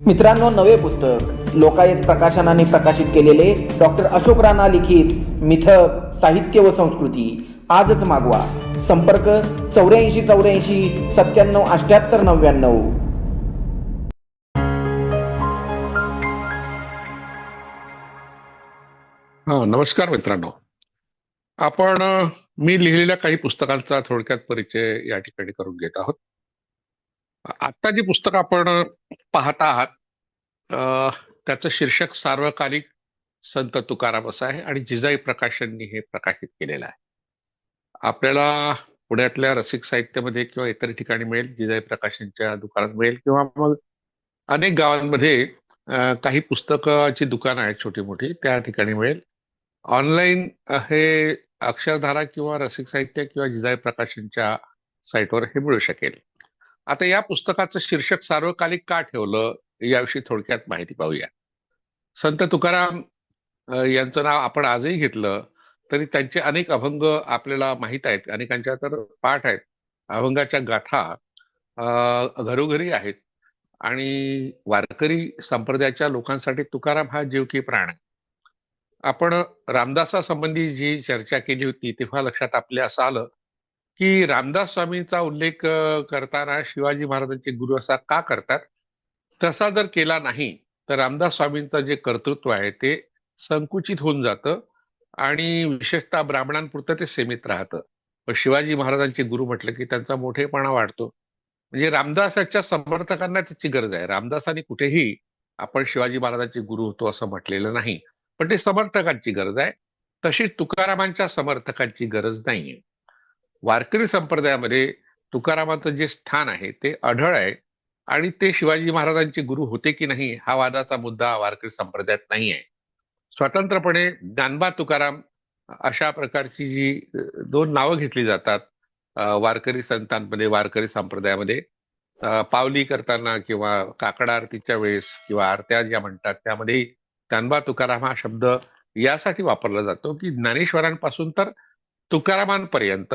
मित्रांनो नवे पुस्तक लोकायत प्रकाशनाने प्रकाशित केलेले डॉक्टर अशोक राणा लिखित मिथक साहित्य व संस्कृती. आजच मागवा. संपर्क चौऱ्याऐंशी चौऱ्याऐंशी सत्त्याण्णव अष्ट्याहत्तर नव्याण्णव. हा नमस्कार मित्रांनो. आपण मी लिहिलेल्या काही पुस्तकांचा थोडक्यात परिचय या ठिकाणी करून घेत आहोत. आता जी पुस्तक आपण पाहत आहात त्याचं शीर्षक सार्वकालिक संत तुकाराम असं आहे आणि जिजाई प्रकाशननी हे प्रकाशित केलेलं आहे. आपल्याला पुण्यातल्या रसिक साहित्यामध्ये किंवा इतर ठिकाणी मिळेल जिजाई प्रकाशनच्या दुकानात मिळेल किंवा मग अनेक गावांमध्ये काही पुस्तकाची दुकानं आहेत छोटी मोठी त्या ठिकाणी मिळेल. ऑनलाईन हे अक्षरधारा किंवा रसिक साहित्य किंवा जिजाई प्रकाशनच्या साईटवर हे मिळू शकेल. आता या पुस्तकाचं शीर्षक सार्वकालिक का ठेवलं याविषयी थोडक्यात माहिती पाहूया. संत तुकाराम यांचं नाव आपण आजही घेतलं तरी त्यांचे अनेक अभंग आपल्याला माहीत आहेत. अनेकांच्या तर पाठ आहेत. अभंगाच्या गाथा घरोघरी आहेत. आणि वारकरी संप्रदायाच्या लोकांसाठी तुकाराम हा जीव की प्राण आहे. आपण रामदासासंबंधी जी चर्चा केली होती तेव्हा लक्षात आपल्या असं आलं की रामदास स्वामींचा उल्लेख करताना शिवाजी महाराजांचे गुरु असा का करतात? तसा जर केला नाही तर रामदास स्वामींचं जे कर्तृत्व आहे ते संकुचित होऊन जातं आणि विशेषतः ब्राह्मणांपुरतं ते सीमित राहतं. पण शिवाजी महाराजांचे गुरु म्हटलं की त्यांचा मोठेपणा वाढतो. म्हणजे रामदासाच्या समर्थकांना त्याची गरज आहे. रामदासांनी कुठेही आपण शिवाजी महाराजांचे गुरु होतो असं म्हटलेलं नाही. पण ते समर्थकांची गरज आहे. तशी तुकारामांच्या समर्थकांची गरज नाहीये. वारकरी संप्रदायामध्ये तुकारामाचं जे स्थान आहे ते अढळ आहे. आणि ते शिवाजी महाराजांचे गुरु होते की नाही हा वादाचा मुद्दा वारकरी संप्रदायात नाही आहे. स्वतंत्रपणे ज्ञानबा तुकाराम अशा प्रकारची जी दोन नावं घेतली जातात वारकरी संतांमध्ये वारकरी संप्रदायामध्ये पावली करताना किंवा काकडा आरतीच्या वेळेस किंवा आरत्या ज्या म्हणतात त्यामध्ये ज्ञानबा तुकाराम हा शब्द यासाठी वापरला जातो की ज्ञानेश्वरांपासून तर तुकारामांपर्यंत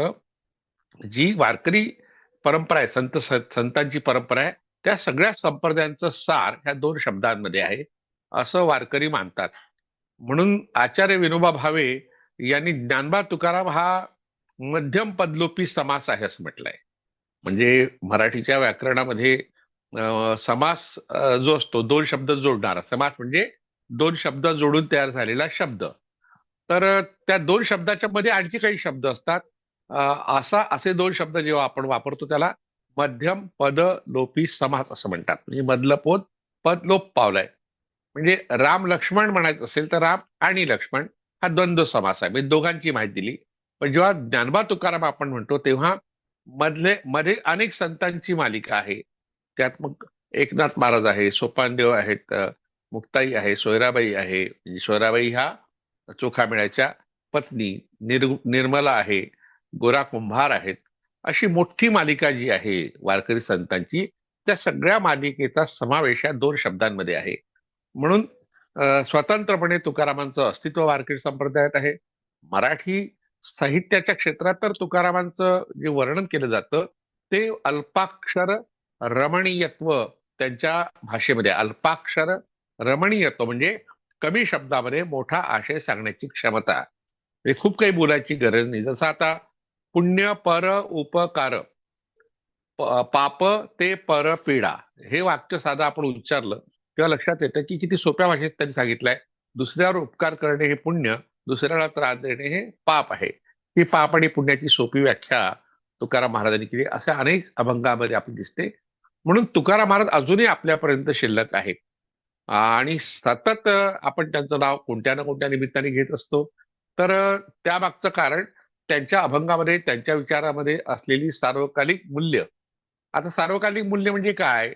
जी वारकरी परंपरा आहे संत संतांची परंपरा आहे त्या सगळ्या संप्रदायांचं सार ह्या दोन शब्दांमध्ये आहे असं वारकरी मानतात. म्हणून आचार्य विनोबा भावे यांनी ज्ञानबा तुकाराम हा मध्यम पदलोपी समास आहे असं म्हटलंय. म्हणजे मराठीच्या व्याकरणामध्ये समास जो असतो दोन शब्द जोडणारा. समास म्हणजे दोन शब्द जोडून तयार झालेला शब्द. तर त्या दोन शब्दाच्या मध्ये आणखी काही शब्द असतात. असा असे दोन शब्द जेव्हा आपण वापरतो त्याला मध्यम पद लोपी समास असं म्हणतात. म्हणजे मधलं पोत पद लोप पावलाय. म्हणजे राम लक्ष्मण म्हणायचं असेल तर राम आणि लक्ष्मण हा द्वंद्व समास आहे. म्हणजे दोघांची माहिती दिली. पण जेव्हा ज्ञानबा तुकाराम आपण म्हणतो तेव्हा मधले मध्ये अनेक संतांची मालिका आहे. त्यात मग एकनाथ महाराज आहे सोपानदेव आहेत मुक्ताई आहे सोयराबाई आहे. म्हणजे सोयराबाई ह्या चोखामेळ्याच्या पत्नी निर्मला आहे. गोरा कुंभार आहेत. अशी मोठी मालिका जी आहे वारकरी संतांची त्या सगळ्या मालिकेचा समावेश या दोन शब्दांमध्ये आहे. म्हणून स्वतंत्रपणे तुकारामांचं अस्तित्व वारकरी संप्रदायात आहे. मराठी साहित्याच्या क्षेत्रात तर तुकारामांचं जे वर्णन केलं जातं ते अल्पाक्षर रमणीयत्व त्यांच्या भाषेमध्ये अल्पाक्षर रमणीयत्व म्हणजे कमी शब्दामध्ये मोठा आशय सांगण्याची क्षमता. हे खूप काही बोलायची गरज नाही. जसं आता पुण्य पर उपकार पाप ते पर पीडा. हे वाक्य साधं आपण उच्चारलं तेव्हा लक्षात येतं की किती सोप्या भाषेत त्यांनी सांगितलंय. दुसऱ्यावर उपकार करणे हे पुण्य दुसऱ्याला त्रास देणे हे पाप आहे. ती पाप आणि पुण्याची सोपी व्याख्या तुकाराम महाराजांनी केली. अशा अनेक अभंगामध्ये आपण दिसते. म्हणून तुकाराम महाराज अजूनही आपल्यापर्यंत शिल्लक आहे आणि सतत आपण त्यांचं नाव कोणत्या ना कोणत्या निमित्ताने घेत असतो. तर त्यामागचं कारण त्यांच्या अभंगामध्ये त्यांच्या विचारामध्ये असलेली सार्वकालिक मूल्य. आता सार्वकालिक मूल्य म्हणजे काय?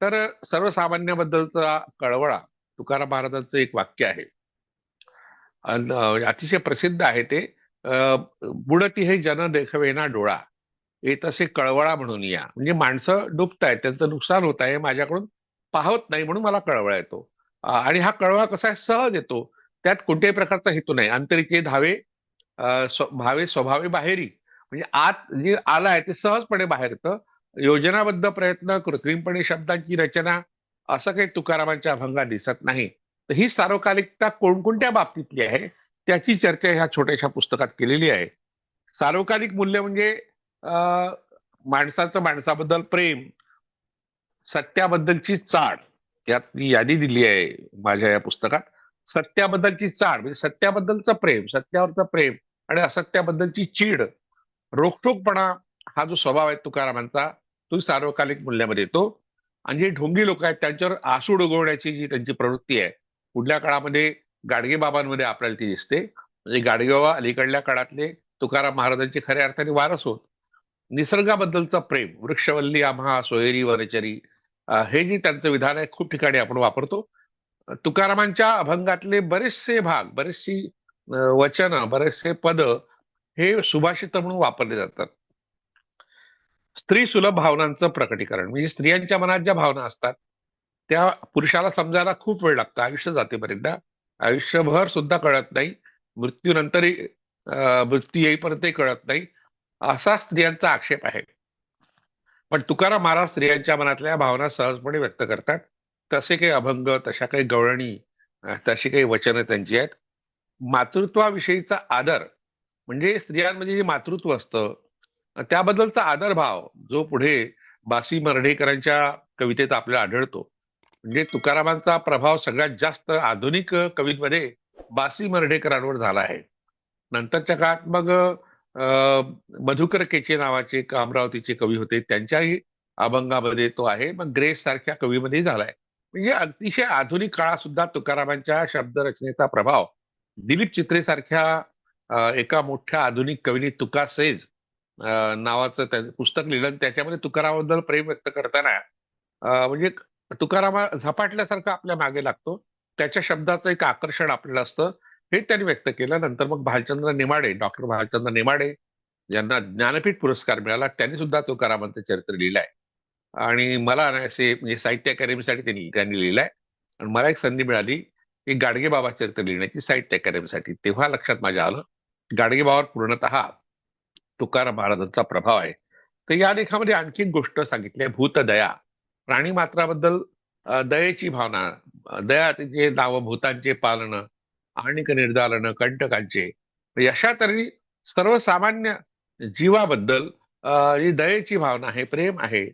तर सर्वसामान्याबद्दलचा कळवळा तुकाराम महाराजांचं एक वाक्य आहे. अतिशय प्रसिद्ध आहे ते. बुडती हे जन देखवेना डोळा. हे तसे कळवळा म्हणून या. म्हणजे माणसं डुबतायत त्यांचं नुकसान होत आहे माझ्याकडून पाहत नाही म्हणून मला कळवळा येतो. आणि हा कळवळा कसा आहे सहज येतो? त्यात कोणत्याही प्रकारचा हेतू नाही. अंतरिके धावे भावे स्वभावे बाहेरी. म्हणजे आत जे आलं आहे ते सहजपणे बाहेर येतं. योजनाबद्ध प्रयत्न कृत्रिमपणे शब्दांची रचना असं काही तुकारामांच्या अभंगात दिसत नाही. तर ही सार्वकालिकता कोणकोणत्या बाबतीतली आहे? त्याची चर्चा ह्या छोट्याशा पुस्तकात केलेली आहे. सार्वकालिक मूल्य म्हणजे अं, माणसाचं माणसाबद्दल प्रेम सत्याबद्दलची चाड यात मी यादी दिली आहे माझ्या या पुस्तकात. सत्याबद्दलची चाड म्हणजे सत्याबद्दलचं प्रेम सत्यावरचं प्रेम. आणि असत्याबद्दलची चीड रोखठोकपणा हा जो स्वभाव आहे तुकारामांचा तो सार्वकालिक मूल्यामध्ये येतो. आणि जे ढोंगी लोक आहेत त्यांच्यावर आसूड उगवण्याची जी त्यांची प्रवृत्ती आहे पुढल्या काळामध्ये गाडगे बाबांमध्ये आपल्याला ती दिसते. म्हणजे गाडगेबाबा अलीकडल्या काळातले तुकाराम महाराजांचे खऱ्या अर्थाने वारस होत. निसर्गाबद्दलचा प्रेम वृक्षवल्ली आम्हा सोयरी वनचरी हे जे त्यांचं विधान आहे खूप ठिकाणी आपण वापरतो. तुकारामांच्या अभंगातले बरेचसे भाग बरेचशी वचन बरेचसे पद हे सुभाषित म्हणून वापरले जातात. स्त्री सुलभ भावनांचं प्रकटीकरण म्हणजे स्त्रियांच्या मनात ज्या भावना असतात त्या पुरुषाला समजायला खूप वेळ लागतो आयुष्य जाते बरेचदा आयुष्यभर सुद्धा कळत नाही. मृत्यूनंतरही मृत्यू येईपर्यंतही कळत नाही. असा स्त्रियांचा आक्षेप आहे. पण तुकाराम महाराज स्त्रियांच्या मनातल्या भावना सहजपणे व्यक्त करतात. तसे काही अभंग तशा काही गवळणी तशी काही वचनं त्यांची आहेत. मातृत्वाविषयीचा आदर म्हणजे स्त्रियांमध्ये जे मातृत्व असतं त्याबद्दलचा आदरभाव जो पुढे बासी मर्ढेकरांच्या कवितेत आपल्याला आढळतो. म्हणजे तुकारामांचा प्रभाव सगळ्यात जास्त आधुनिक कवींमध्ये बासी मर्ढेकरांवर झाला आहे. नंतरच्या काळात मग मधुकर केचे नावाचे अमरावतीचे कवी होते त्यांच्याही अभंगामध्ये तो आहे. मग ग्रेस सारख्या कवीमध्ये झालाय म्हणजे अतिशय आधुनिक काळात सुद्धा तुकारामांच्या शब्दरचनेचा प्रभाव दिलीप चित्रे सारख्या एका मोठ्या आधुनिक कवीने तुका सेज नावाचं त्या- पुस्तक लिहिलं आणि त्याच्यामध्ये तुकारामाबद्दल प्रेम व्यक्त करताना म्हणजे तुकारामा झपाटल्यासारखा आपल्या मागे लागतो. त्याच्या शब्दाचं एक आकर्षण आपल्याला असतं. हे त्यांनी व्यक्त केलं. नंतर मग भालचंद्र नेमाडे डॉक्टर भालचंद्र नेमाडे ज्यांना ज्ञानपीठ पुरस्कार मिळाला. त्यांनी सुद्धा तुकारामांचं चरित्र लिहिलंय. आणि मला असे म्हणजे साहित्य अकादमीसाठी त्यांनी त्यांनी लिहिलंय. आणि मला एक संधी मिळाली. की गाडगेबाबा चरित्र लिहिण्याची साहित्य अकादमीसाठी तेव्हा लक्षात माझ्या आलं गाडगेबाबावर पूर्णतः तुकाराम महाराजांचा प्रभाव आहे. तर या लेखामध्ये आणखी एक गोष्ट सांगितली आहे भूतदया प्राणी मात्राबद्दल दयेची भावना दयाचे दया नाव भूतांचे पालन आणिक निर्दालन कंटकांचे अशा तरी सर्वसामान्य जीवाबद्दल अं, जी दयेची भावना आहे प्रेम आहे.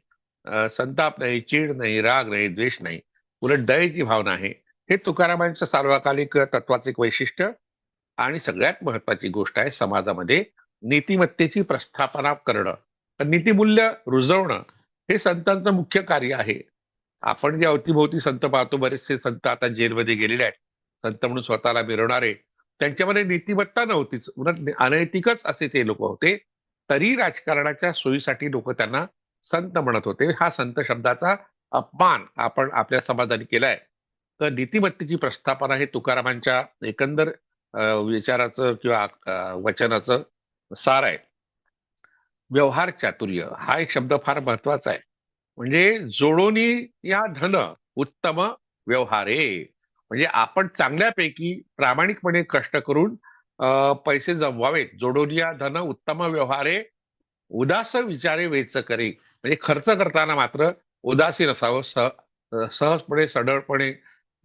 संताप नाही चीड नाही राग नाही द्वेष नाही. उलट दयेची भावना आहे. हे तुकारामांचं सार्वकालिक तत्वाचे एक वैशिष्ट्य आणि सगळ्यात महत्वाची गोष्ट आहे समाजामध्ये नीतिमत्तेची प्रस्थापना करणं. तर नीतिमूल्य रुजवणं हे संतांचं मुख्य कार्य आहे. आपण जे अवतीभोवती संत पाहतो बरेचसे संत आता जेलमध्ये गेलेले आहेत. संत म्हणून स्वतःला मिरवणारे. त्यांच्यामध्ये नीतिमत्ता नव्हतीच. उलट अनैतिकच असे ते लोक होते. तरी राजकारणाच्या सोयीसाठी लोक त्यांना संत म्हणत होते. हा संत शब्दाचा अपमान आपण आपल्या समाजाने केलाय. तर नीतिमत्तेची प्रस्थापना हे तुकारामांच्या एकंदर विचाराचं किंवा वचनाचं सार आहे. व्यवहार चातुर्य हा एक शब्द फार महत्त्वाचा आहे. म्हणजे जोडोनी या धन उत्तम व्यवहारे. म्हणजे आपण चांगल्यापैकी प्रामाणिकपणे कष्ट करून पैसे जमवावेत. जोडोनिया धन उत्तम व्यवहारे उदास विचारे वेच करे. म्हणजे खर्च करताना मात्र उदासीन असावं. सह सहजपणे सडळपणे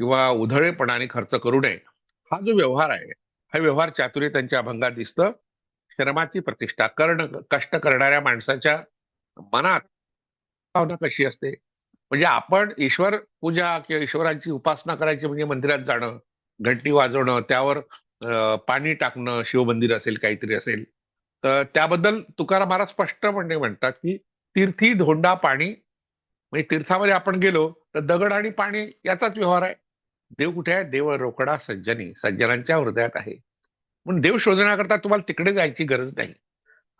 किंवा उधळेपणाने खर्च करू नये. हा जो व्यवहार आहे हा व्यवहार चातुर्य त्यांच्या अभंगात दिसतं. श्रमाची प्रतिष्ठा करण कष्ट करणाऱ्या माणसाच्या मनात भावना कशी असते? म्हणजे आपण ईश्वर पूजा किंवा ईश्वरांची उपासना करायची म्हणजे मंदिरात जाणं घंटी वाजवणं त्यावर पाणी टाकणं शिवमंदिर असेल काहीतरी असेल. तर त्याबद्दल तुकाराम महाराज स्पष्टपणे म्हणजे म्हणतात की तीर्थी धोंडा पाणी. म्हणजे तीर्थामध्ये आपण गेलो तर दगड आणि पाणी याचाच व्यवहार आहे. देव कुठे आहे? देव रोकडा सज्जनी सज्जनांच्या हृदयात आहे. म्हणून देव शोधण्याकरता तुम्हाला तिकडे जायची गरज नाही.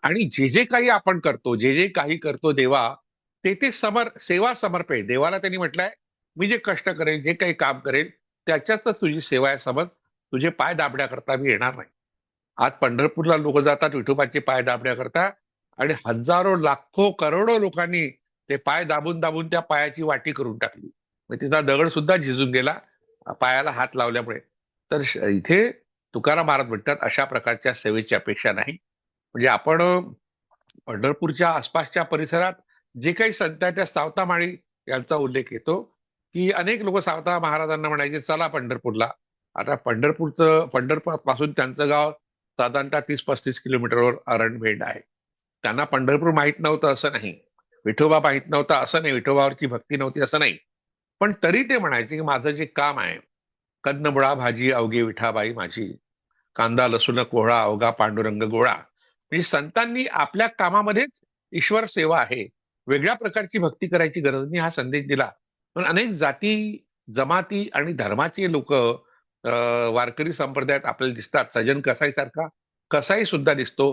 आणि जे जे काही आपण करतो जे जे काही करतो देवा ते ते समर सेवा समर्पे. देवाला त्यांनी म्हटलंय मी जे कष्ट करेल जे काही काम करेल त्याच्यातच तुझी सेवा आहे समज. तुझे पाय दाबण्याकरता मी येणार नाही. आज पंढरपूरला लोक जातात विठोबाचे पाय दाबण्याकरता. आणि हजारो लाखो करोडो लोकांनी ते पाय दाबून दाबून त्या पायाची वाटी करून टाकली. मग तिचा दगड सुद्धा झिजून गेला. पायाला हात लावल्यामुळे. तर इथे तुकाराम महाराज म्हणतात अशा प्रकारच्या सेवेची अपेक्षा नाही. म्हणजे आपण पंढरपूरच्या आसपासच्या परिसरात जे काही संत आहेत त्या सावतामाळी यांचा उल्लेख येतो की अनेक लोक सावता महाराजांना म्हणायचे चला पंढरपूरला. आता पंढरपूरचं पंढरपूरपासून त्यांचं गाव साधारणतः तीस पस्तीस किलोमीटरवर अरणभेंड आहे. त्यांना पंढरपूर माहीत नव्हतं असं नाही. विठोबा माहीत नव्हता असं नाही. विठोबावरची भक्ती नव्हती असं नाही. पण तरी ते म्हणायचे की माझं जे काम आहे कदनबुळा भाजी अवघे विठाबाई माझी कांदा लसूण कोहळा अवघा पांडुरंग गोळा. म्हणजे संतांनी आपल्या कामामध्येच ईश्वर सेवा आहे. वेगळ्या प्रकारची भक्ती करायची गरज नाही हा संदेश दिला. पण अनेक जाती जमाती आणि धर्माचे लोक वारकरी संप्रदायात आपल्याला दिसतात. सजन कसाई सारखा कसाई सुद्धा दिसतो.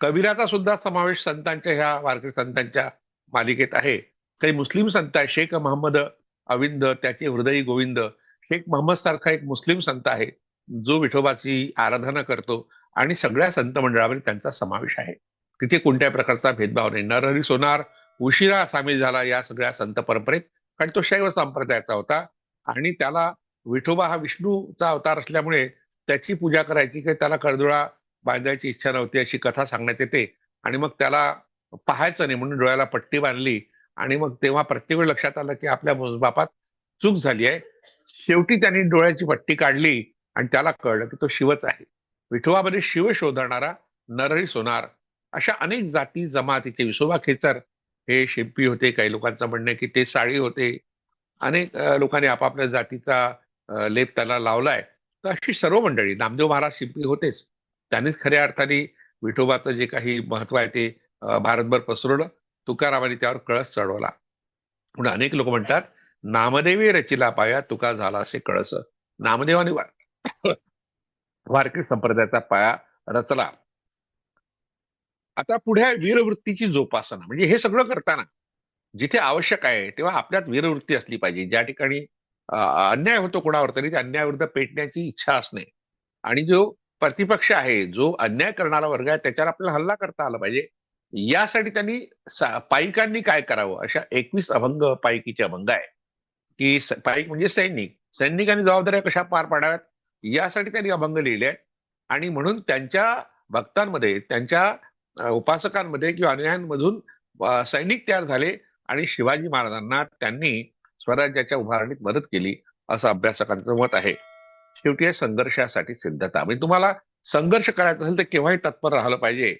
कबीराचा सुद्धा समावेश संतांच्या ह्या वारकरी संतांच्या मालिकेत आहे. काही मुस्लिम संत आहे शेख महम्मद अविंद त्याचे हृदयी गोविंद. शेख मोहम्मद सारखा एक मुस्लिम संत आहे जो विठोबाची आराधना करतो आणि सगळ्या संत मंडळामध्ये त्यांचा समावेश आहे. तिथे कोणत्याही प्रकारचा भेदभाव नाही. नरहरी सोनार उशिरा सामील झाला या सगळ्या संत परंपरेत कारण तो शैव संप्रदायाचा होता आणि त्याला विठोबा हा विष्णूचा अवतार असल्यामुळे त्याची पूजा करायची की त्याला कर्दुळा बांधायची इच्छा नव्हती अशी कथा सांगण्यात येते. आणि मग त्याला पाहायचं नाही म्हणून डोळ्याला पट्टी बांधली. आणि मग तेव्हा प्रत्येक वेळ लक्षात आलं की आपल्या मोजबापात चूक झाली आहे. शेवटी त्यांनी डोळ्याची पट्टी काढली आणि त्याला कळलं की तो शिवच आहे. विठोबामध्ये शिव शोधणारा नरळी सोनार अशा अनेक जाती जमातीचे विसोबा खेचर हे शिंपी होते. काही लोकांचं म्हणणं आहे की ते साळी होते. अनेक लोकांनी आपापल्या जातीचा लेप त्याला लावलाय. तर अशी सर्व मंडळी नामदेव महाराज शिंपी होतेच. त्यांनीच खऱ्या अर्थाने विठोबाचं जे काही महत्त्व आहे ते भारतभर पसरवलं. तुकारामाने त्यावर कळस चढवला. म्हणून अनेक लोक म्हणतात नामदेवी रचिला पाया तुका झाला असे कळस. नामदेवाने वारकरी संप्रदायाचा पाया रचला. आता पुढे वीरवृत्तीची जोपासना. म्हणजे हे सगळं करताना जिथे आवश्यक आहे तेव्हा आपल्यात वीरवृत्ती असली पाहिजे. ज्या ठिकाणी अन्याय होतो कोणावर तरी त्या अन्यायाविरुद्ध पेटण्याची इच्छा असणे. आणि जो प्रतिपक्ष आहे जो अन्याय करणारा वर्ग आहे त्याच्यावर आपल्याला हल्ला करता आला पाहिजे. यासाठी त्यांनी पायिकांनी काय करावं? अशा एकवीस अभंग पायकीचे अभंग आहे की पायिक म्हणजे सैनिक. सैनिकांनी जबाबदाऱ्या कशा पार पाडाव्यात? यासाठी त्यांनी अभंग लिहिले आहेत. आणि म्हणून त्यांच्या भक्तांमध्ये त्यांच्या उपासकांमध्ये किंवा अनुयायांमधून सैनिक तयार झाले आणि शिवाजी महाराजांना त्यांनी स्वराज्याच्या उभारणीत मदत केली असं अभ्यासकांचं मत आहे. शेवटी संघर्षासाठी सिद्धता. म्हणजे तुम्हाला संघर्ष करायचा असेल तर केव्हाही तत्पर राहिलं पाहिजे.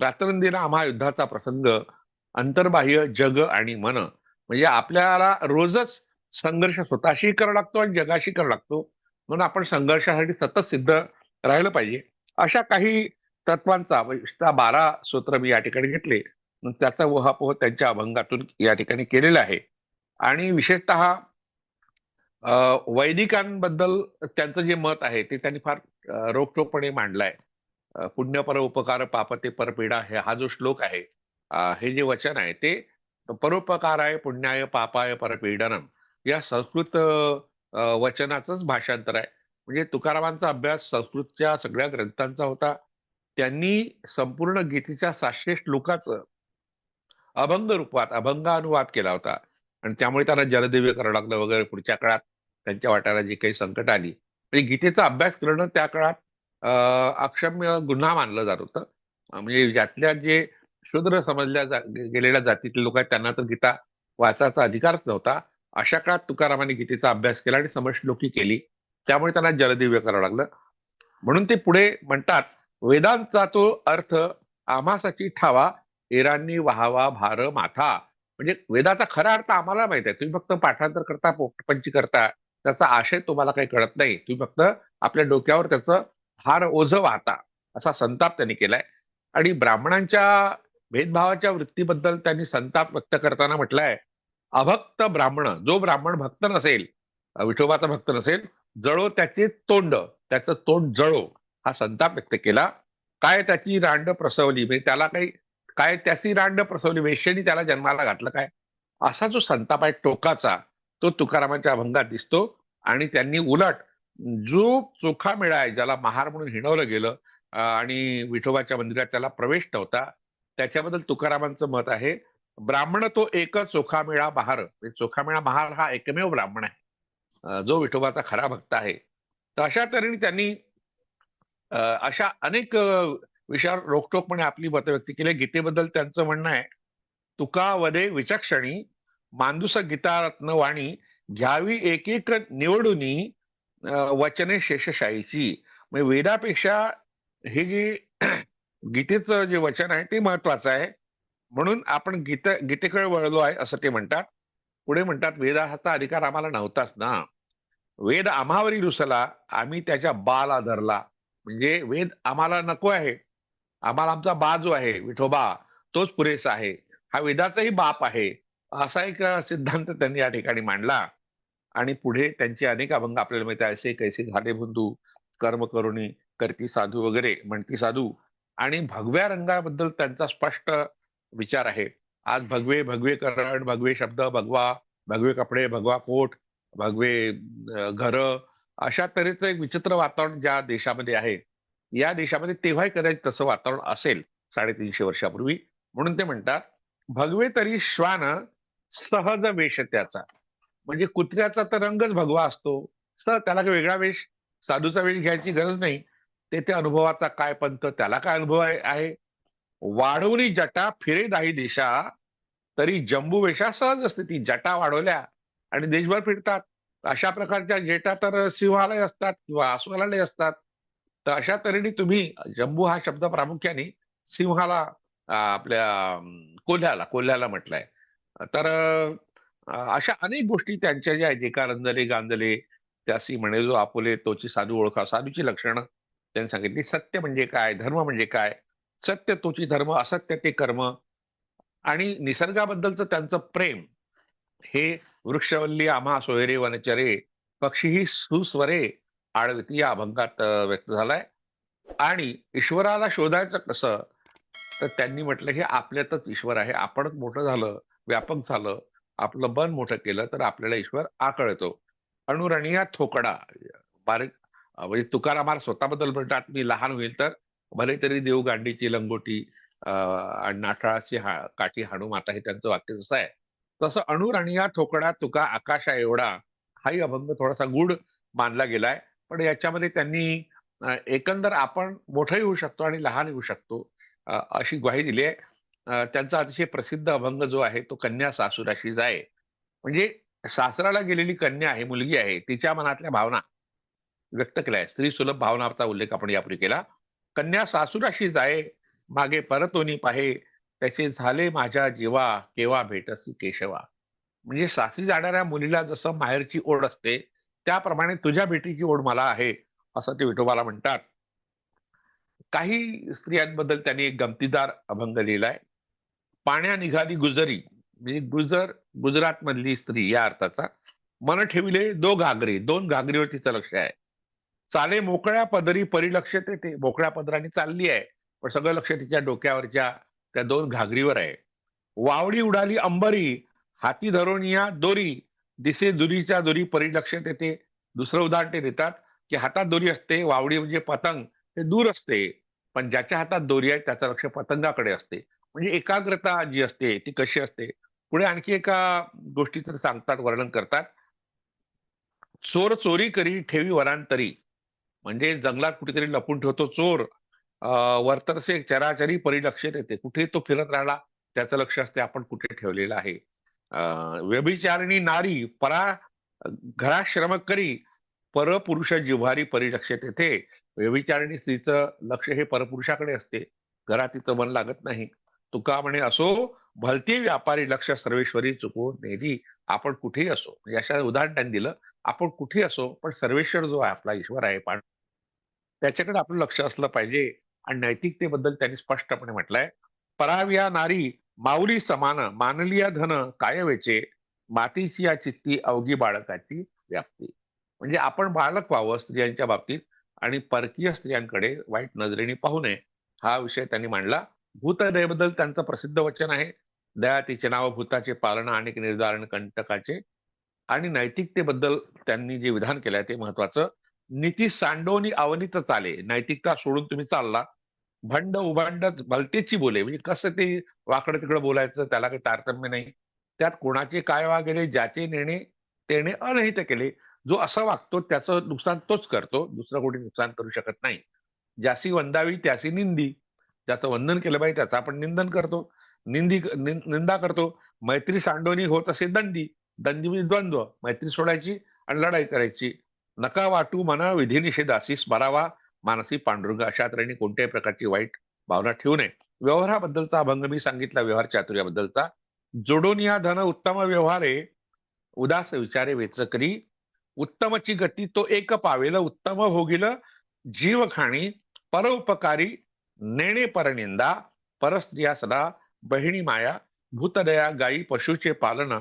रात्रंदिना आम्हा युद्धाचा प्रसंग अंतर्बाह्य जग आणि मन म्हणजे आपल्याला रोजच संघर्ष स्वतःशी करावा लागतो आणि जगाशी करावा लागतो. म्हणून आपण संघर्षासाठी सतत सिद्ध राहिलं पाहिजे. अशा काही तत्वांचा म्हणजे बारा सूत्र मी या ठिकाणी घेतले. त्याचा वहापोह त्यांच्या अभंगातून या ठिकाणी केलेला आहे. आणि विशेषतः वैदिकांबद्दल त्यांचं जे मत आहे ते त्यांनी फार रोखोकपणे मांडलंय. पुण्यपर उपकार पापते परपीडा हे हा जो श्लोक आहे हे जे वचन आहे ते परोपकाराय पुण्याय पापाय परपीडनम या संस्कृत वचनाचंच भाषांतर आहे. म्हणजे तुकारामांचा अभ्यास संस्कृतच्या सगळ्या ग्रंथांचा होता. त्यांनी संपूर्ण गीतेच्या सातशे श्लोकाचं अभंग रूपात अभंगानुवाद केला होता. आणि त्यामुळे त्यांना जलदिव्य करावं लागलं वगैरे पुढच्या काळात. त्यांच्या वाट्याला जी काही संकट आली. म्हणजे गीतेचा अभ्यास करणं त्या काळात अक्षम्य गुन्हा मानलं जात होतं. म्हणजे ज्यातल्या जे शूद्र समजल्या जा गेलेल्या जातीतले लोक आहेत त्यांना तर गीता वाचायचा अधिकारच नव्हता. अशा काळात तुकारामाने गीतेचा अभ्यास केला आणि समश्लोकी केली. त्यामुळे त्यांना जलदिव्य करावं लागलं. म्हणून ते पुढे म्हणतात वेदांचा तो अर्थ आम्हासाठी ठावा एरांनी वाहावा भार माथा. म्हणजे वेदाचा खरा अर्थ आम्हाला माहीत आहे. तुम्ही फक्त पाठांतर करता पोटपंची करता त्याचा आशय तुम्हाला काही कळत नाही. तुम्ही फक्त आपल्या डोक्यावर त्याचं हार ओझ वाहता असा संताप त्यांनी केलाय. आणि ब्राह्मणांच्या भेदभावाच्या वृत्तीबद्दल त्यांनी संताप व्यक्त करताना म्हटलंय अभक्त ब्राह्मण जो ब्राह्मण भक्त नसेल विठोबाचा भक्त नसेल जळो त्याचे तोंड त्याचं तोंड जळो हा संताप व्यक्त केला. काय त्याची रांड प्रसवली? म्हणजे त्याला काही काय त्याची रांड प्रसवली? म्हणजे वेश्यनी त्याला जन्माला घातलं काय? असा जो संताप आहे टोकाचा तो तुकारामांच्या अभंगात दिसतो. आणि त्यांनी उलट जो चोखा मेळा आहे ज्याला महार म्हणून हिणवलं गेलं आणि विठोबाच्या मंदिरात त्याला प्रवेश नव्हता त्याच्याबद्दल तुकारामांचं मत आहे ब्राह्मण तो एक चोखा मेळा महार. म्हणजे चोखा मेळा महार हा एकमेव ब्राह्मण आहे. जो विठोबाचा खरा भक्त आहे. तर अशा तऱ्हेने त्यांनी अशा अनेक विषयावर रोखटोकपणे आपली मतं व्यक्त केली. गीतेबद्दल त्यांचं म्हणणं आहे तुका वदे विचक्षणी मांदुस गीतारत्न वाणी घ्यावी एक एक निवडुनी वचने शेषशाहीची. म्हणजे वेदापेक्षा हे जे गीतेचं जे वचन आहे ते महत्वाचं आहे. म्हणून आपण गीत गीतेकडे वळलो आहे असं ते म्हणतात. पुढे म्हणतात वेदाचा अधिकार आम्हाला नव्हताच ना. वेद आम्हावरी रुसला आम्ही त्याच्या बाला धरला. म्हणजे वेद आम्हाला नको आहे. आम्हाला आमचा बा जो आहे विठोबा तोच पुरेसा आहे. हा वेदाचाही बाप आहे. असा एक सिद्धांत त्यांनी या ठिकाणी मांडला. आणि पुढे त्यांचे अनेक अभंग आपल्याला माहिती आहे असे कैसे झाले बंधू? कर्म करुणी करती साधू वगैरे म्हणती साधू. आणि भगव्या रंगाबद्दल त्यांचा स्पष्ट विचार आहे. आज भगवे भगवे करण भगवे शब्द भगवा भगवे कपडे भगवा कोट भगवे घर अशा तऱ्हेचं एक विचित्र वातावरण ज्या देशामध्ये आहे. या देशामध्ये तेव्हाही कदाचित तसं वातावरण असेल साडेतीनशे वर्षापूर्वी. म्हणून ते म्हणतात भगवे तरी श्वान सहज वेश त्याचा म्हणजे कुत्र्याचा तर रंगच भगवा असतो. सर त्याला काही वेगळा वेश साधूचा वेश घ्यायची गरज नाही. तेथे अनुभवाचा काय पंत त्याला काय अनुभव आहे- वाढवली जटा फिरे दाही दिशा तरी जम्बू वेशा सहज असते. ती जटा वाढवल्या आणि देशभर फिरतात. अशा प्रकारच्या जेटा तर सिंहालाही असतात किंवा अस्वलालय असतात. तर अशा तऱ्हेने तुम्ही जम्बू हा शब्द प्रामुख्याने सिंहाला आपल्या कोल्ह्याला कोल्ह्याला म्हटलंय. तर अशा अनेक गोष्टी त्यांच्या ज्या आहेत, एका रंजले गांजले त्यासी म्हणे जो आपुले तोची साधू ओळखा साधूची लक्षणं. त्यांनी सांगितली सत्य म्हणजे काय? धर्म म्हणजे काय? सत्य तोची धर्म असत्य ते कर्म आणि निसर्गाबद्दलचं त्यांचं प्रेम. हे वृक्षवल्ली आम्हा सोयरे वनचरे पक्षी सुस्वरे आळवती या अभंगात व्यक्त झालाय. आणि ईश्वराला शोधायचं कसं? तर त्यांनी म्हटलं हे आपल्यातच ईश्वर आहे. आपणच मोठं झालं व्यापक झालं. आपलं मन मोठं केलं तर आपल्याला ईश्वर आकळतो. अणुरणिया थोकडा बारीक म्हणजे तुकारामाला स्वतःबद्दल म्हणतात मी लहान होईल तर भले तरी देव गांडीची लंगोटी आणि नाठाळाची हा काठी हाणू माता हे त्यांचं वाक्य जसं आहे तसं अणुरणिया थोकडा तुका आकाशा एवढा हाही अभंग थोडासा गुढ मानला गेलाय पण याच्यामध्ये त्यांनी एकंदर आपण मोठंही होऊ शकतो आणि लहान होऊ शकतो अशी ग्वाही दिली आहे. त्यांचा अतिशय प्रसिद्ध अभंग जो आहे तो कन्या सासुराशी जाय. म्हणजे सासराला गेलेली कन्या आहे मुलगी आहे तिच्या मनातल्या भावना व्यक्त केल्या आहे स्त्री सुलभ भावनाचा उल्लेख आपण यापूर्वी केला. कन्या सासुराशी जाय मागे परतोनी पाहे त्याचे झाले माझ्या जीवा केव्हा भेटस केशवा. म्हणजे सासरी जाणाऱ्या मुलीला जसं माहेरची ओढ असते त्याप्रमाणे तुझ्या भेटीची ओढ मला आहे असं ते विठोबाला म्हणतात. काही स्त्रियांबद्दल त्यांनी एक गमतीदार अभंग लिहिलाय. पाण्या निघाली गुजरी. म्हणजे गुजर गुजरात मधली स्त्री या अर्थाचा. मन ठेविले दो घागरे दोन घागरीवर तिचं लक्ष आहे. चाले मोकळ्या पदरी परिलक्ष ते मोकळ्या पदराने चालली आहे. पण सगळं लक्ष तिच्या डोक्यावरच्या त्या दोन घागरीवर आहे. वावडी उडाली अंबरी हाती धरोनिया दोरी. दिसे दुरीच्या दोरी परिलक्ष येते दुसरं उदाहरण ते देतात की हातात दोरी असते वावडी म्हणजे पतंग ते दूर असते. पण ज्याच्या हातात दोरी आहे त्याचं लक्ष पतंगाकडे असते. म्हणजे एकाग्रता जी असते ती कशी असते? पुढे आणखी एका गोष्टीचं सांगतात वर्णन करतात. चोर चोरी करी ठेवी वरांतरी म्हणजे जंगलात कुठेतरी लपून ठेवतो चोर. अं, वर्तरसे चराचरी परिलक्षित येते. कुठे तो फिरत राहिला त्याचं लक्ष असते आपण कुठे ठेवलेलं आहे? अं, व्यभिचारिणी नारी परा घराश्रम करी. परपुरुष जिव्हारी परिलक्षित येते. व्यभिचारिणी स्त्रीचं लक्ष हे परपुरुषाकडे असते. घरात तिचं मन लागत नाही. तुका म्हणे असो भलती व्यापारी लक्ष सर्वेश्वरी चुकून नेदी आपण कुठेही असो. म्हणजे अशा उदाहरण त्यांनी दिलं आपण कुठेही असो पण सर्वेश्वर जो आहे आपला ईश्वर आहे पाण त्याच्याकडे आपलं लक्ष असलं पाहिजे आणि नैतिकतेबद्दल त्यांनी स्पष्टपणे म्हटलंय. पराविया नारी माऊली समान मानलिया धन कायवेचे मातीची या चित्ती अवघी बाळकाची व्याप्ती. म्हणजे आपण बाळक व्हावं स्त्रियांच्या बाबतीत आणि परकीय स्त्रियांकडे वाईट नजरेने पाहू नये हा विषय त्यांनी मांडला. भूतदयेबद्दल त्यांचं प्रसिद्ध वचन आहे. दया तिचे नाव भूताचे पालन आणि निर्धारण कंटकाचे आणि नैतिकतेबद्दल त्यांनी जे विधान केलंय ते महत्वाचं नीती सांडोनी अवनीत चाले. नैतिकता सोडून तुम्ही चालला. भंड उभांड भलतेची बोले. म्हणजे कसं ते वाकडं तिकडं बोलायचं त्याला काही तारतम्य नाही. त्यात कोणाचे काय वागेले ज्याचे नेणे त्याने अनहित केले. जो असं वागतो त्याचं नुकसान तोच करतो. दुसरं कोणी नुकसान करू शकत नाही. ज्यासी वंदावी त्यासी निंदी. ज्याचं वंदन केलं पाहिजे त्याचं आपण निंदन करतो. निंदी निंदा करतो. मैत्री सांडोनी होत असे दंडी दंदिमी म्हणजे द्वंद्व. मैत्री सोडायची आणि लढाई करायची. नका वाटू मना विधिनिषेधासी स्मरावा मानसी पांडुरंग अशा तऱ्हेने कोणत्याही प्रकारची वाईट भावना ठेवू नये. व्यवहाराबद्दलचा अभंग मी सांगितला व्यवहार चातुर्याबद्दलचा. जोडून या धन उत्तम व्यवहारे उदास विचारे वेचकरी उत्तमची गती तो एक पावेल उत्तम भोगिल. जीव खाणी परोपकारी. नेणे परनिंदा परस्त्रिया सदा बहिणी माया भूतदया गायी पशुचे पालन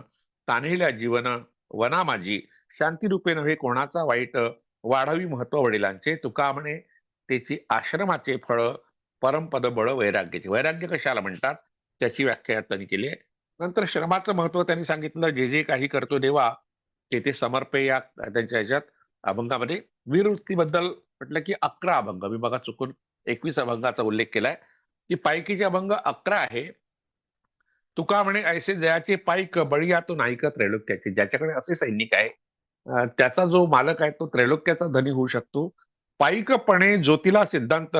तान्हेल्या जीवन वना माझी शांतिरूपे नव्हे कोणाचा वाईट वाढावी महत्त्व वडिलांचे. तुका म्हणे त्याची आश्रमाचे फळ परमपद बळ वैराग्याचे. वैराग्य कशाला म्हणतात? त्याची व्याख्या त्यांनी केली आहे. नंतर श्रमाचं महत्त्व त्यांनी सांगितलं. जे जे काही करतो देवा ते ते समर्पे या त्यांच्या ह्याच्यात अभंगामध्ये. वीरवृत्तीबद्दल म्हटलं की अकरा अभंग. मी बघा चुकून एकवीस अभंगाचा उल्लेख केलाय की पायकीचे अभंग अकरा आहे. तुका म्हणे ऐसे जयाचे पायक बळीया तो नायक त्रैलोक्याचे ज्याच्याकडे असे सैनिक आहे त्याचा जो मालक आहे तो त्रैलोक्याचा धनी होऊ शकतो. पायिकपणे ज्योतिला सिद्धांत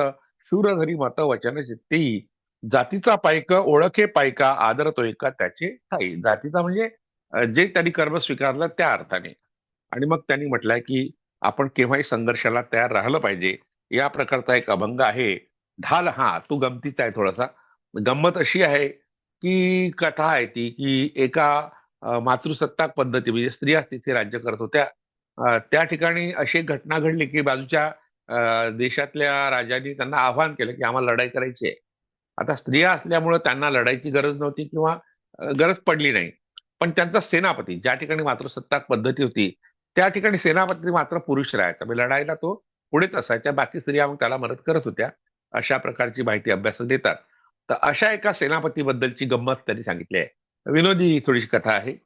शूरधरी मत वचन सिद्धी जातीचा पायक ओळखे पायका आदरतो एका त्याचे ठाई. जातीचा म्हणजे जे त्यांनी कर्म स्वीकारलं त्या अर्थाने. आणि मग त्यांनी म्हटलंय की आपण केव्हाही संघर्षाला तयार राहिलं पाहिजे. या प्रकारचा एक अभंग आहे. ढाल हा तो गमतीचा आहे थोडासा. गंमत अशी आहे की कथा आहे ती की एका मातृसत्ताक पद्धती म्हणजे स्त्रिया तिथे राज्य करत होत्या. त्या ठिकाणी अशी एक घटना घडली की बाजूच्या देशातल्या राजांनी त्यांना आव्हान केलं की आम्हाला लढाई करायची आहे. आता स्त्रिया असल्यामुळं त्यांना लढायची गरज नव्हती किंवा गरज पडली नाही. पण त्यांचा सेनापती ज्या ठिकाणी मातृसत्ताक पद्धती होती त्या ठिकाणी सेनापती मात्र पुरुष राहायचा. म्हणजे लढाईला तो पुढेच असायच्या बाकी स्त्रिया मग त्याला मदत करत होत्या. अशा प्रकारची माहिती अभ्यास देतात. तर अशा एका सेनापतीबद्दलची गंमत त्यांनी सांगितली आहे. विनोदी थोडीशी कथा आहे.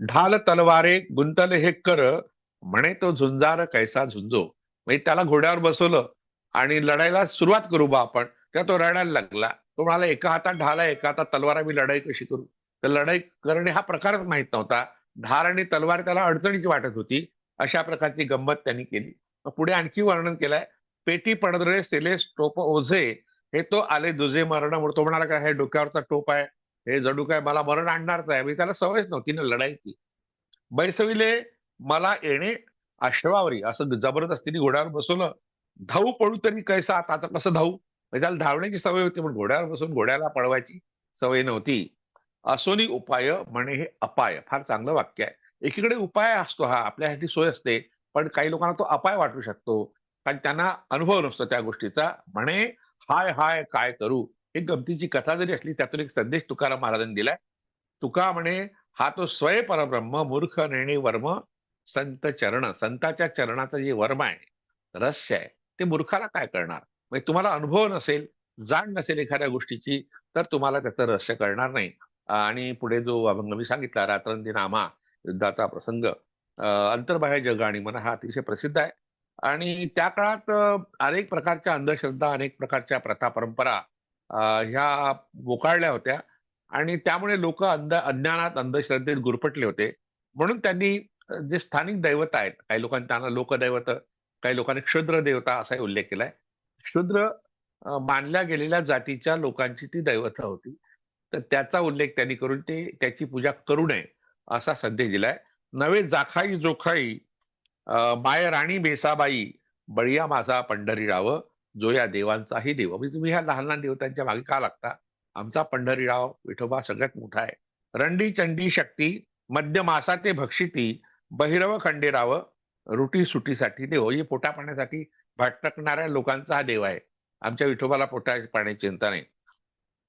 ढाल तलवारे गुंतले हे कर म्हणे तो झुंजार कैसा झुंजो. म्हणजे त्याला घोड्यावर बसवलं आणि लढायला सुरुवात करू बा आपण. तेव्हा तो रडायला लागला. तो म्हणाला एका हातात ढाल आहे एका हातात तलवार मी लढाई कशी करू? तर लढाई करणे हा प्रकारच माहीत नव्हता. ढाल आणि तलवार त्याला अडचणीची वाटत होती. अशा प्रकारची गंमत त्यांनी केली. पुढे आणखी वर्णन केलंय पेटी पडदरे सेलेस टोप ओझे. हे तो आले दुजे मरण तो म्हणाला का हे डोक्यावरचा टोप आहे. हे जडू काय मला मरण आणणारच आहे. म्हणजे त्याला सवयच नव्हती ना लढाईची बैसविले मला येणे अश्वावरी असं जबरदस्तीने घोड्यावर बसवलं. धावू पळू तरी कैसा आता आता कसं धावू? म्हणजे त्याला धावण्याची सवय होती पण घोड्यावर बसून घोड्याला पळवायची सवय नव्हती. असोनी उपाय म्हणे हे अपाय. फार चांगलं वाक्य आहे. एकीकडे उपाय असतो हा आपल्यासाठी सोय असते पण काही लोकांना तो अपाय वाटू शकतो. कारण त्यांना अनुभव नसतो त्या गोष्टीचा. म्हणे हाय हाय काय करू? एक गमतीची कथा जरी असली त्यातून एक संदेश तुकाराम महाराजांनी दिलाय. तुका म्हणे हा तो स्वय परब्रह्म मूर्ख नेणे वर्म संत चरण संताच्या चरणाचं जे वर्म आहे रहस्य आहे ते मूर्खाला काय करणार? म्हणजे तुम्हाला अनुभव नसेल जाण नसेल एखाद्या गोष्टीची तर तुम्हाला त्याचं रहस्य कळणार नाही. आणि पुढे जो अभंग मी सांगितला रात्रंदिनामा युद्धाचा प्रसंग अं, अंतर्बाह्य जग आणि मन हा अतिशय प्रसिद्ध आहे. आणि त्या काळात अनेक प्रकारच्या अंधश्रद्धा अनेक प्रकारच्या प्रथा परंपरा ह्या बोकाळल्या होत्या. आणि त्यामुळे लोक अंध अज्ञानात अंधश्रद्धेत गुरफटले होते. म्हणून त्यांनी जे स्थानिक दैवत आहेत काही लोकांनी त्यांना लोकदैवत काही लोकांनी क्षुद्र देवता असाही उल्लेख केलाय. क्षुद्र मानल्या गेलेल्या जातीच्या लोकांची ती दैवत होती. तर त्याचा उल्लेख त्यांनी करून ते त्याची पूजा करू नये. असा संदेश दिलाय. नवे जाखाई जोखाई माय राणी बेसाबाई बळिया माझा पंढरीराव जो या देवांचाही देव. म्हणजे तुम्ही ह्या लहान लहान देवतांच्या मागे का लागता? आमचा पंढरीराव विठोबा सगळ्यात मोठा आहे. रंडी चंडी शक्ती मध्य मासा ते भक्षिती बहिरव खंडेराव रुटी सुटीसाठी देव. हे पोटा पाण्यासाठी भटकणाऱ्या लोकांचा हा देव आहे. आमच्या विठोबाला पोटा पाण्याची चिंता नाही.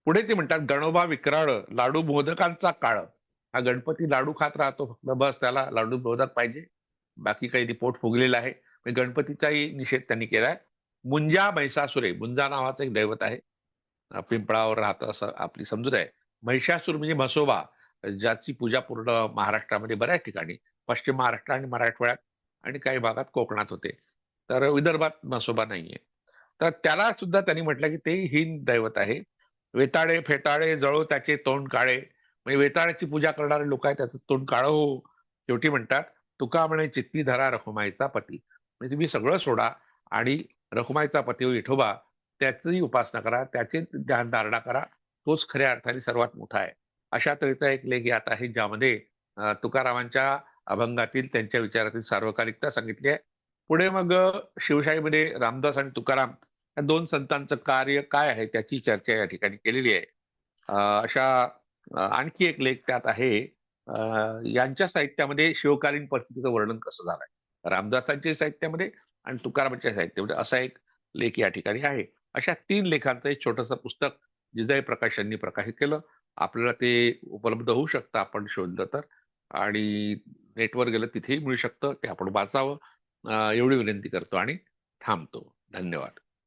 पुढे ते म्हणतात गणोबा विक्राळ लाडू मोदकांचा काळ. हा गणपती लाडू खात राहतो फक्त बस त्याला लाडू मोदक पाहिजे. बाकी काही रिपोर्ट फुगलेला आहे. गणपतीचाही निषेध त्यांनी केलाय. मुंजा महिषासुरे मुंजा नावाचं एक दैवत आहे. पिंपळावर राहतं असं आपली समजूत आहे. महिषासूर म्हणजे म्हसोबा ज्याची पूजा पूर्ण महाराष्ट्रामध्ये बऱ्याच ठिकाणी पश्चिम महाराष्ट्र आणि मराठवाड्यात आणि काही भागात कोकणात होते. तर विदर्भात म्हसोबा नाहीये. तर त्याला सुद्धा त्यांनी म्हटलं की ते हीन दैवत आहे. वेताळे फेताळे जळो त्याचे तोंड काळे. म्हणजे वेताळाची पूजा करणारे लोक आहेत त्याचं तोंड काळ हो शेवटी म्हणतात तुका म्हणे चित्ती धरा रखुमाईचा पती. म्हणजे तुम्ही सगळं सोडा आणि रखुमाईचा पती हो, विठोबा त्याची उपासना करा त्याचे ध्यान धारणा करा तोच खऱ्या अर्थाने सर्वात मोठा आहे. अशा तऱ्हेचा एक लेख यात आहे ज्यामध्ये तुकारामांच्या अभंगातील त्यांच्या विचारातील सार्वकालिकता सांगितली आहे. पुढे मग शिवशाहीमध्ये रामदास आणि तुकाराम या दोन संतांचं कार्य काय आहे त्याची चर्चा या ठिकाणी केलेली आहे. अशा आणखी एक लेख त्यात आहे. यांच्या साहित्यामध्ये शिवकालीन परिस्थितीचं वर्णन कसं झालंय? रामदासांच्या साहित्यामध्ये आणि तुकारामांच्या साहित्यामध्ये असा एक लेख या ठिकाणी आहे. अशा तीन लेखांचं एक छोटंसं पुस्तक जिजाई प्रकाश यांनी प्रकाशित केलं. आपल्याला ते उपलब्ध होऊ शकतं आपण शोधलं तर. आणि नेटवर गेलं तिथेही मिळू शकतं. ते आपण वाचावं. एवढी विनंती करतो आणि थांबतो. धन्यवाद.